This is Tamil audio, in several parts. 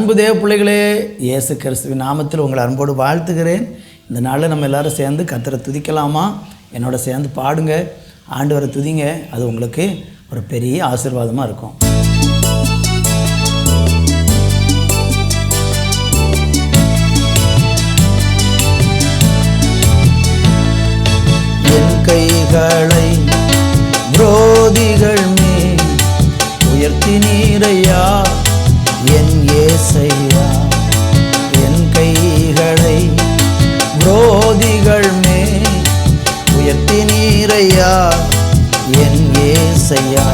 அன்பு தேவ பிள்ளைகளே இயேசு கிறிஸ்துவின் நாமத்தில் உங்களை அன்போடு வாழ்த்துகிறேன். இந்த நாளில் நம்ம எல்லாரும் சேர்ந்து கத்தரை துதிக்கலாமா? என்னோட சேர்ந்து பாடுங்க. ஆண்டவரை துதிங்க. அது உங்களுக்கு ஒரு பெரிய ஆசீர்வாதமாக இருக்கும். ஏசையா.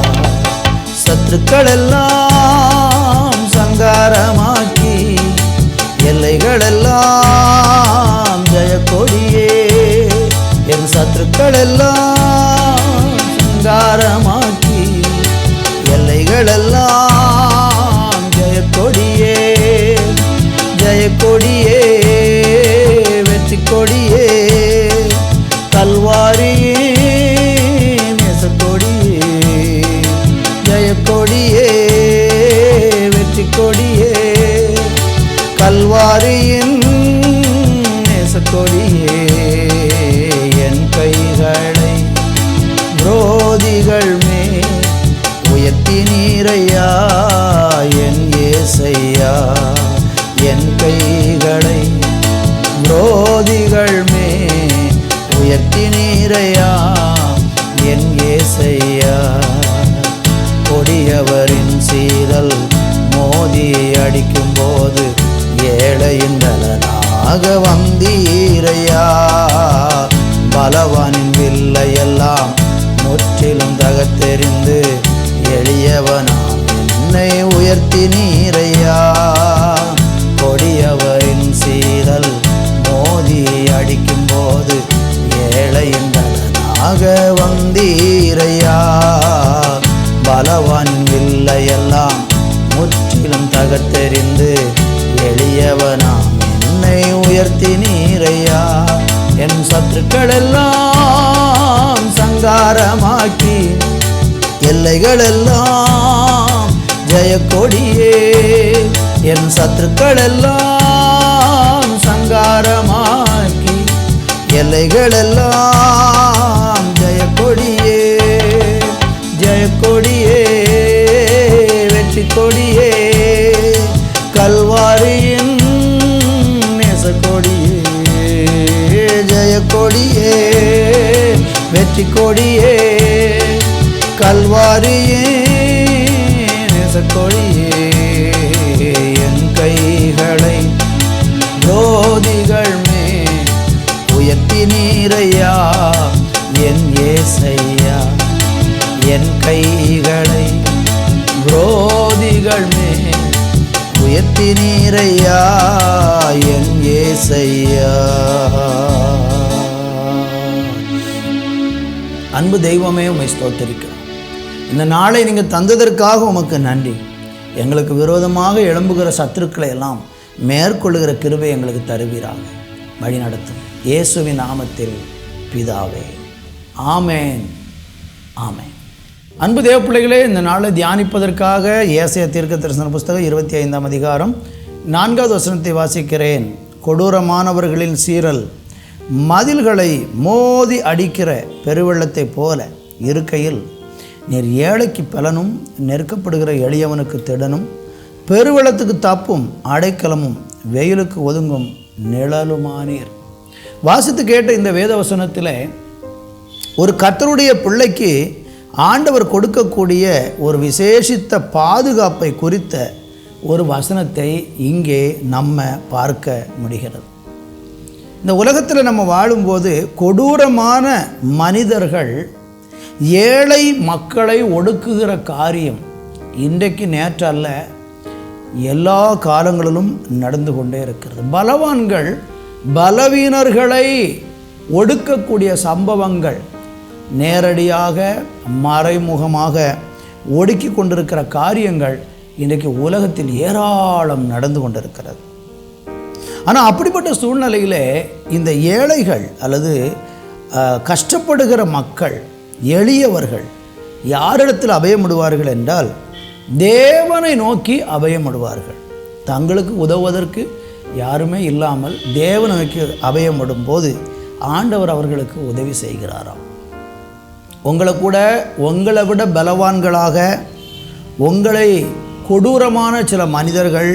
சத்துக்கள் எல்லாம் சங்காரமாக்கி எல்லைகள் எல்லாம் ஜெயக்கொடியே. என் சத்துக்கள் எல்லாம் சங்காரமாக்கி எல்லைகள் கல்வாரியின் நேசக்கொடியே என் கைகளை விரோதிகள் மே உயர்த்தி நீரையா என் ஏசையா என் கைகளை விரோதிகள் மே உயர்த்தி நீரையா பலனாக வந்தீரையா? பலவானின் வில்லையெல்லாம் முற்றிலும் தகத்தெறிந்து எளியவனாம். என்னை உயர்த்தி நீரையா கொடியவரின் சீதல் மோதி அடிக்கும் போது ஏழையின் பலனாக வந்தீரையா? பலவான் வில்லையெல்லாம் முற்றிலும் தகத்தெறிந்து எளியவனாம். உயர்த்தி நீரையா? என் சத்துக்களெல்லாம் சங்காரமாக்கி எல்லைகளெல்லாம் ஜெயக்கொடியே. என் சத்துக்களெல்லாம் சங்காரமாக்கி எல்லைகளெல்லாம் ஜெயக்கொடியே. ஜெயக்கொடியே வெற்றி கொடியே கொடியே வெற்றி கொடியே கல்வாரியே நேசக்கொடியே என் கைகளை ஜோதிகள் மே உயர்த்தி நீரையா என் ஏசையா என் கைகளை விரோதிகள் மே உயர்த்தி நீரையா என் ஏசையா. அன்பு தெய்வமே உண்மை ஸ்தோத்தரிக்கிறோம். இந்த நாளை நீங்கள் தந்ததற்காக உமக்கு நன்றி. எங்களுக்கு விரோதமாக எழும்புகிற சத்துருக்களை எல்லாம் மேற்கொள்ளுகிற கிருபை எங்களுக்கு தருவீராக. வழி நடத்தும். இயேசுவின் நாமத்தில் பிதாவே. ஆமேன். ஆமேன். அன்பு தேவ பிள்ளைகளே இந்த நாளை தியானிப்பதற்காக ஏசைய தீர்க்க தரிசன புஸ்தகம் இருபத்தி ஐந்தாம் அதிகாரம் நான்காவது வசனத்தை வாசிக்கிறேன். கொடூரமானவர்களின் சீரல் மதில்களை மோதி அடிக்கிற பெருவெள்ளத்தைப் போல இருக்கையில் நீர் ஏழைக்கு பலனும் நெருக்கப்படுகிற எளியவனுக்கு திடனும் பெருவெள்ளத்துக்கு தப்பும் அடைக்கலமும் வெயிலுக்கு ஒதுங்கும் நிழலுமானீர். வாசித்து கேட்ட இந்த வேதவசனத்தில் ஒரு கத்தருடைய பிள்ளைக்கு ஆண்டவர் கொடுக்கக்கூடிய ஒரு விசேஷித்த பாதுகாப்பை குறித்த ஒரு வசனத்தை இங்கே நம்ம பார்க்க முடிகிறது. இந்த உலகத்தில் நம்ம வாழும்போது கொடூரமான மனிதர்கள் ஏழை மக்களை ஒடுக்குகிற காரியம் இன்றைக்கு நேற்றல்ல எல்லா காலங்களிலும் நடந்து கொண்டே இருக்கிறது. பலவான்கள் பலவீனர்களை ஒடுக்கக்கூடிய சம்பவங்கள் நேரடியாக மறைமுகமாக ஒடுக்கி கொண்டிருக்கிற காரியங்கள் இன்றைக்கு உலகத்தில் ஏராளம் நடந்து கொண்டிருக்கிறது. ஆனால் அப்படிப்பட்ட சூழ்நிலையில் இந்த ஏழைகள் அல்லது கஷ்டப்படுகிற மக்கள் எளியவர்கள் யாரிடத்தில் அபயமிடுவார்கள் என்றால் தேவனை நோக்கி அபயமிடுவார்கள். தங்களுக்கு உதவுவதற்கு யாருமே இல்லாமல் தேவனை நோக்கி அபயமிடும் போது ஆண்டவர் அவர்களுக்கு உதவி செய்கிறாராம். உங்களை கூட உங்களை விட பலவான்களாக உங்களை கொடூரமான சில மனிதர்கள்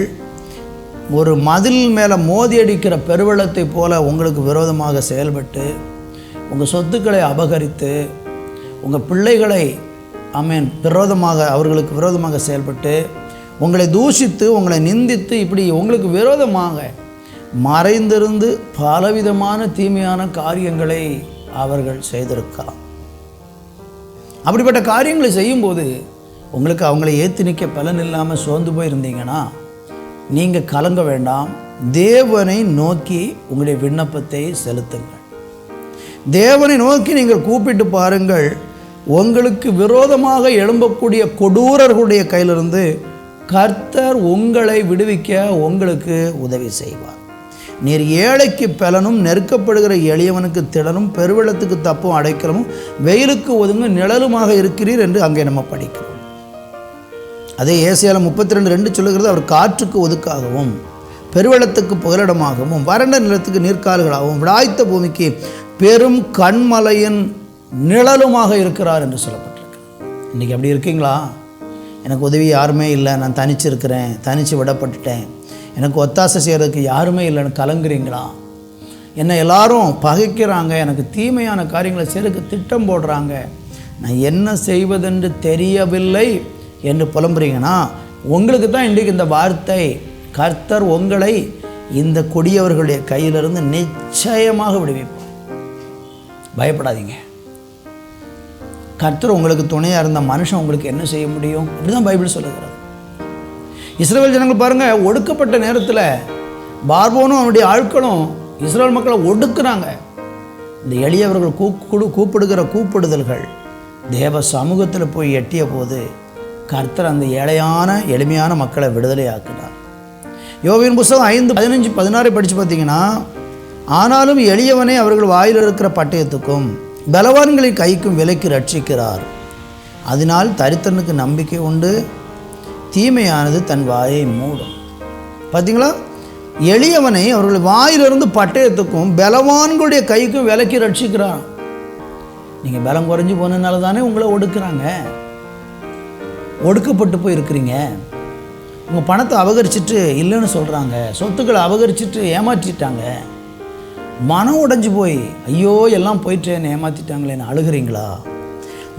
ஒரு மதில் மேலே மோதி அடிக்கிற பெருவெள்ளத்தை போல உங்களுக்கு விரோதமாக செயல்பட்டு உங்கள் சொத்துக்களை அபகரித்து உங்கள் பிள்ளைகளை அமீன் விரோதமாக அவர்களுக்கு விரோதமாக செயல்பட்டு உங்களை தூஷித்து உங்களை நிந்தித்து இப்படி உங்களுக்கு விரோதமாக மறைந்திருந்து பலவிதமான தீமையான காரியங்களை அவர்கள் செய்திருக்கலாம். அப்படிப்பட்ட காரியங்களை செய்யும்போது உங்களுக்கு அவங்களை ஏற்றி நிற்க பலன் இல்லாமல் சோர்ந்து போயிருந்தீங்கன்னா நீங்கள் கலங்க வேண்டாம். தேவனை நோக்கி உங்களுடைய விண்ணப்பத்தை செலுத்துங்கள். தேவனை நோக்கி நீங்கள் கூப்பிட்டு பாருங்கள். உங்களுக்கு விரோதமாக எழும்பக்கூடிய கொடூரர்களுடைய கையிலிருந்து கர்த்தர் உங்களை விடுவிக்க உங்களுக்கு உதவி செய்வார். நீர் ஏழைக்கு பலனும் நெருக்கப்படுகிற எளியவனுக்கு திடனும் பெருவெள்ளத்துக்கு தப்பும் அடைக்கலமும் வெயிலுக்கு ஒதுங்க நிழலுமாக இருக்கிறீர் என்று அங்கே நம்ம படிக்கிறோம். அதே ஏசியால் முப்பத்தி ரெண்டு ரெண்டு சொல்லுகிறது அவர் காற்றுக்கு ஒதுக்காகவும் பெருவெள்ளத்துக்கு புகலிடமாகவும் வறண்ட நிலத்துக்கு நீர்க்கால்களாகவும் விடாய்த்த பூமிக்கு பெரும் கண்மலையின் நிழலுமாக இருக்கிறார் என்று சொல்லப்பட்டிருக்கு இன்றைக்கி அப்படி இருக்கீங்களா? எனக்கு உதவி யாருமே இல்லை நான் தனிச்சு இருக்கிறேன் தனித்து விடப்பட்டுட்டேன். எனக்கு ஒத்தாசை செய்கிறதுக்கு யாருமே இல்லைன்னு கலங்குறீங்களா? என்னை எல்லாரும் பகைக்கிறாங்க எனக்கு தீமையான காரியங்களை செய்கிறதுக்கு திட்டம் போடுறாங்க. நான் என்ன செய்வதென்று தெரியவில்லை. என்று புலம்புறீங்கன்னா உங்களுக்கு தான் இன்றைக்கு இந்த வார்த்தை கர்த்தர் உங்களை இந்த கொடியவர்களுடைய கையிலிருந்து நிச்சயமாக விடுவிப்பார். பயப்படாதீங்க. கர்த்தர் உங்களுக்கு துணையாக இருந்த மனுஷன் உங்களுக்கு என்ன செய்ய முடியும்? அப்படிதான் பைபிள் சொல்லுகிறது. இஸ்ரேல் ஜனங்கள் பாருங்கள் ஒடுக்கப்பட்ட நேரத்தில் பார்போனும் அவனுடைய ஆட்களும் இஸ்ரேல் மக்களை ஒடுக்குறாங்க. இந்த எளியவர்கள் கூப்பிடு கூப்பிடுகிற கூப்பிடுதல்கள் தேவ சமூகத்தில் போய் எட்டிய போது கர்த்தர் அந்த ஏழையான எளிமையான மக்களை விடுதலையாக்கினார். யோவின் புஸ்தகம் ஐந்து பதினஞ்சு பதினாறு படித்து பார்த்தீங்கன்னா ஆனாலும் எளியவனை அவர்கள் வாயில் இருக்கிற பட்டயத்துக்கும் பலவான்களின் கைக்கும் விலைக்கு ரட்சிக்கிறார் அதனால் தரித்திரனுக்கு நம்பிக்கை உண்டு தீமையானது தன் வாயை மூடும். பார்த்தீங்களா? எளியவனை அவர்கள் வாயிலிருந்து பட்டயத்துக்கும் பலவான்களுடைய கைக்கும் விலைக்கு ரட்சிக்கிறார் நீங்கள் பலம் குறைஞ்சி போனதுனால தானே உங்களை ஒடுக்குறாங்க. ஒடுக்கப்பட்டு போய் இருக்கிறீங்க உங்கள் பணத்தை அபகரிச்சிட்டு இல்லைன்னு சொல்கிறாங்க சொத்துக்களை அபகரிச்சிட்டு ஏமாற்றிட்டாங்க மனம் உடைஞ்சு போய் ஐயோ எல்லாம் போயிட்டேன்னு ஏமாற்றிட்டாங்களேன்னு அழுகிறீங்களா?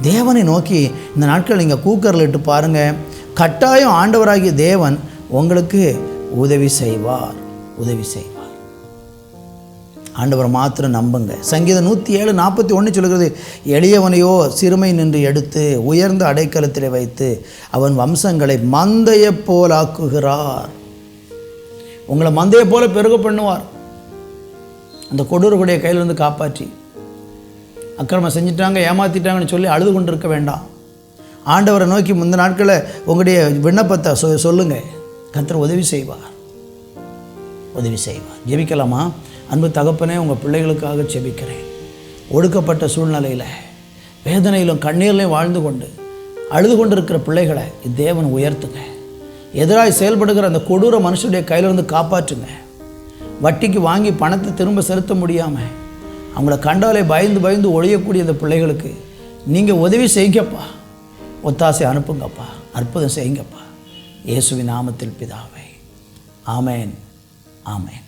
தேவனை நோக்கி இந்த நாட்கள் நீங்கள் கூக்கரில் இட்டு பாருங்கள் கட்டாயம் ஆண்டவராகிய தேவன் உங்களுக்கு உதவி செய்வார். உதவி செய்வார் ஆண்டவர் மாத்திரம் நம்புங்க. சங்கீதம் நூற்றி ஏழு நாற்பத்தி ஒன்று சொல்கிறது எளியவனையோ சிறுமை நின்று எடுத்து உயர்ந்த அடைக்கலத்தில் வைத்து அவன் வம்சங்களை மந்தையப் போலாக்குகிறார் உங்களை மந்தையைப் போல பெருக பண்ணுவார். அந்த கொடூரக்கூடிய கையிலிருந்து காப்பாற்றி அக்கிரமம் செஞ்சிட்டாங்க ஏமாற்றிட்டாங்கன்னு சொல்லி அழுது கொண்டு இருக்க வேண்டாம். ஆண்டவரை நோக்கி முந்த நாட்களில் உங்களுடைய விண்ணப்பத்தை சொ சொல்லுங்கள் கத்திர உதவி செய்வார். உதவி செய்வார். ஜெபிக்கலாமா? அன்பு தகப்பனே உங்கள் பிள்ளைகளுக்காக ஜெபிக்கிறேன். ஒடுக்கப்பட்ட சூழ்நிலையில் வேதனையிலும் கண்ணீர்லையும் வாழ்ந்து கொண்டு அழுது கொண்டிருக்கிற பிள்ளைகளை தேவன் உயர்த்துங்க. எதிராக செயல்படுகிற அந்த கொடூர மனுஷனுடைய கையிலிருந்து காப்பாற்றுங்க. வட்டிக்கு வாங்கி பணத்தை திரும்ப செலுத்த முடியாமல் அவங்கள கண்டாலே பயந்து பயந்து ஒழியக்கூடிய அந்த பிள்ளைகளுக்கு நீங்கள் உதவி செய்யுங்கப்பா. ஒத்தாசை அனுப்புங்கப்பா. அற்புதம் செய்யுங்கப்பா. இயேசுவின் நாமத்தில் பிதாவை. ஆமேன். ஆமேன்